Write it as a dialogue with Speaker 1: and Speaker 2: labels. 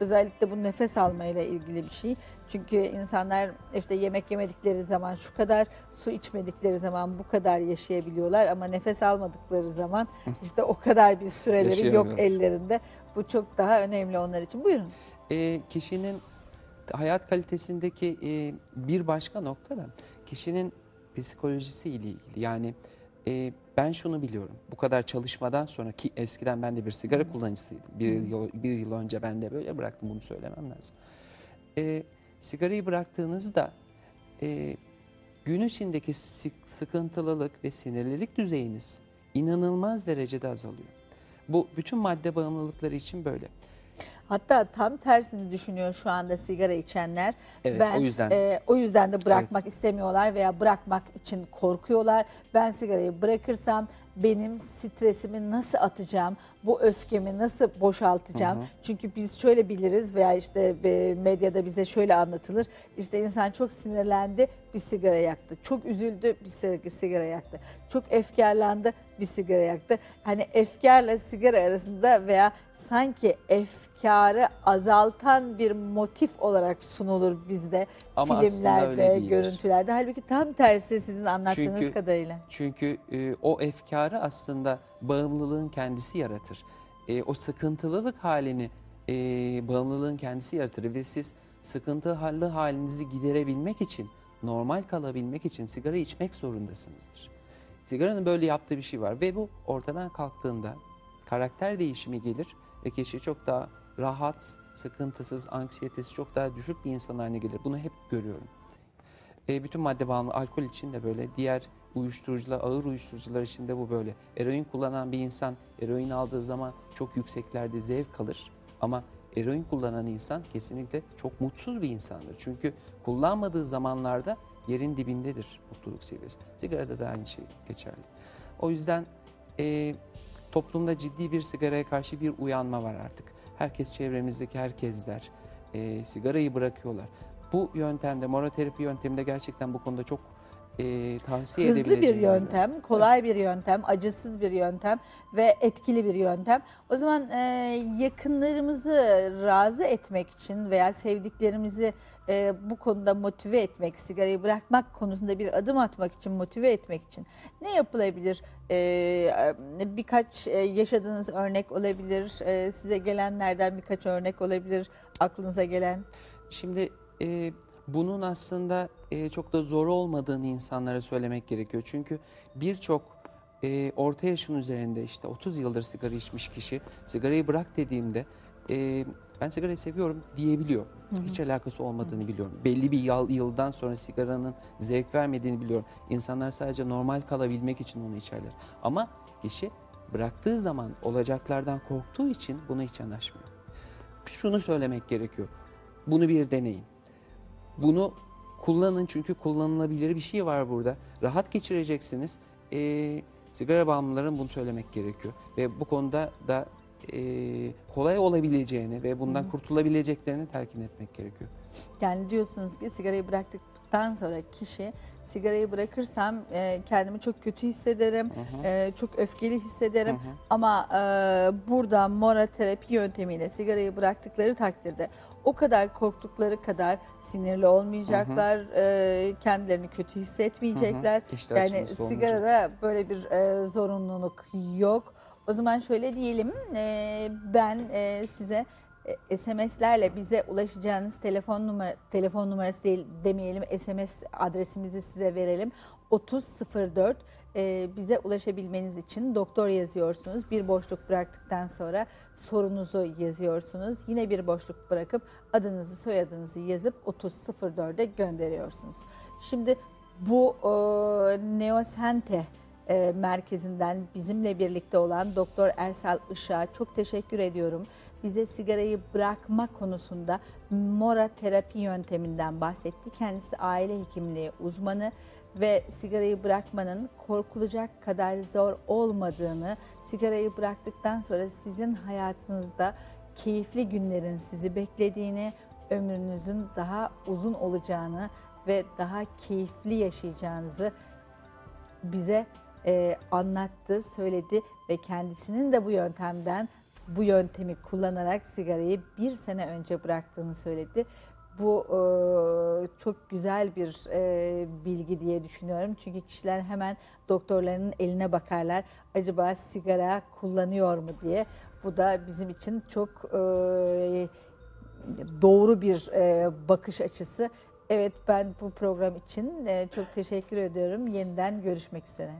Speaker 1: Özellikle bu nefes almayla ilgili bir şey. Çünkü insanlar işte yemek yemedikleri zaman şu kadar, su içmedikleri zaman bu kadar yaşayabiliyorlar ama nefes almadıkları zaman işte o kadar bir süreleri yok ellerinde. Bu çok daha önemli onlar için. Buyurun.
Speaker 2: E, kişinin hayat kalitesindeki e, bir başka nokta da kişinin psikolojisi ile ilgili. Yani e, ben şunu biliyorum. Bu kadar çalışmadan sonra ki eskiden ben de bir sigara kullanıcısıydım. Bir yıl, bir yıl önce ben de böyle bıraktım bunu söylemem lazım. E, sigarayı bıraktığınızda e, gün içindeki sık- sıkıntılılık ve sinirlilik düzeyiniz inanılmaz derecede azalıyor. Bu bütün madde bağımlılıkları için böyle.
Speaker 1: Hatta tam tersini düşünüyor şu anda sigara içenler.
Speaker 2: Evet,
Speaker 1: ben,
Speaker 2: o yüzden.
Speaker 1: e, o yüzden de bırakmak istemiyorlar veya bırakmak için korkuyorlar. Ben sigarayı bırakırsam benim stresimi nasıl atacağım, bu öfkemi nasıl boşaltacağım? Çünkü biz şöyle biliriz veya işte e, medyada bize şöyle anlatılır. İşte insan çok sinirlendi, bir sigara yaktı. Çok üzüldü, bir sig- sigara yaktı. Çok efkarlandı, bir sigara yaktı. Hani efkarla sigara arasında veya sanki efkarı azaltan bir motif olarak sunulur bizde
Speaker 2: Ama
Speaker 1: filmlerde, görüntülerde. Halbuki tam tersi sizin anlattığınız
Speaker 2: Çünkü-
Speaker 1: kadarıyla.
Speaker 2: Çünkü e, o efkarı aslında bağımlılığın kendisi yaratır. E, o sıkıntılılık halini e, bağımlılığın kendisi yaratır ve siz sıkıntılı halinizi giderebilmek için, normal kalabilmek için sigara içmek zorundasınızdır. Sigaranın böyle yaptığı bir şey var ve bu ortadan kalktığında karakter değişimi gelir ve kişi çok daha rahat, sıkıntısız, anksiyetesi çok daha düşük bir insan haline gelir. Bunu hep görüyorum. E, bütün madde bağımlı, alkol için de böyle, diğer uyuşturucular, ağır uyuşturucular için de bu böyle. Eroin kullanan bir insan eroin aldığı zaman çok yükseklerde zevk alır ama eroin kullanan insan kesinlikle çok mutsuz bir insandır. Çünkü kullanmadığı zamanlarda yerin dibindedir mutluluk seviyesi. Sigarada da aynı şey geçerli. O yüzden e, toplumda ciddi bir sigaraya karşı bir uyanma var artık. Herkes çevremizdeki herkesler e, sigarayı bırakıyorlar. Bu yöntemde, moroterapi yönteminde gerçekten bu konuda çok e, tavsiye
Speaker 1: Hızlı bir
Speaker 2: edebileceğim yerler.
Speaker 1: yöntem, kolay bir yöntem, acısız bir yöntem ve etkili bir yöntem. O zaman e, yakınlarımızı razı etmek için veya sevdiklerimizi e, bu konuda motive etmek, sigarayı bırakmak konusunda bir adım atmak için, motive etmek için ne yapılabilir? E, birkaç e, yaşadığınız örnek olabilir, e, size gelenlerden birkaç örnek olabilir, aklınıza gelen.
Speaker 2: Şimdi e, bunun aslında e, çok da zor olmadığını insanlara söylemek gerekiyor. Çünkü birçok e, orta yaşın üzerinde işte 30 yıldır sigara içmiş kişi sigarayı bırak dediğimde e, ben sigarayı seviyorum diyebiliyor. Hiç alakası olmadığını biliyorum. Belli bir yıl, yıldan sonra sigaranın zevk vermediğini biliyorum. İnsanlar sadece normal kalabilmek için onu içerler. Ama kişi bıraktığı zaman olacaklardan korktuğu için buna hiç yanaşmıyor. Şunu söylemek gerekiyor. Bunu bir deneyin. Bunu kullanın çünkü kullanılabilir bir şey var burada. Rahat geçireceksiniz. Ee, sigara bağımlıların bunu söylemek gerekiyor. Ve bu konuda da e, kolay olabileceğini ve bundan kurtulabileceklerini telkin etmek gerekiyor.
Speaker 1: Yani diyorsunuz ki sigarayı bıraktıktan sonra kişi sigarayı bırakırsam e, kendimi çok kötü hissederim, e, çok öfkeli hissederim. Ama e, burada mora terapi yöntemiyle sigarayı bıraktıkları takdirde o kadar korktukları kadar sinirli olmayacaklar, e, kendilerini kötü hissetmeyecekler.
Speaker 2: İşte
Speaker 1: yani
Speaker 2: açılması olmayacak.
Speaker 1: sigarada böyle bir e, zorunluluk yok. O zaman şöyle diyelim, e, ben e, size SMS'lerle bize ulaşacağınız telefon numara telefon numarası değil demeyelim SMS adresimizi size verelim. 3004 e, bize ulaşabilmeniz için doktor yazıyorsunuz. Bir boşluk bıraktıktan sonra sorunuzu yazıyorsunuz. Yine bir boşluk bırakıp adınızı soyadınızı yazıp 3004'e gönderiyorsunuz. Şimdi bu e, Neosente e, merkezinden bizimle birlikte olan Doktor Ersal Işık'a çok teşekkür ediyorum. Bize sigarayı bırakma konusunda mora terapi yönteminden bahsetti. Kendisi aile hekimliği uzmanı ve sigarayı bırakmanın korkulacak kadar zor olmadığını, sigarayı bıraktıktan sonra sizin hayatınızda keyifli günlerin sizi beklediğini, ömrünüzün daha uzun olacağını ve daha keyifli yaşayacağınızı bize e, anlattı, söyledi ve kendisinin de bu yöntemden bu yöntemi kullanarak sigarayı bir sene önce bıraktığını söyledi. Bu e, çok güzel bir e, bilgi diye düşünüyorum. Çünkü kişiler hemen doktorlarının eline bakarlar. Acaba sigara kullanıyor mu diye. Bu da bizim için çok e, doğru bir e, bakış açısı. Evet ben bu program için e, çok teşekkür ediyorum. Yeniden görüşmek üzere.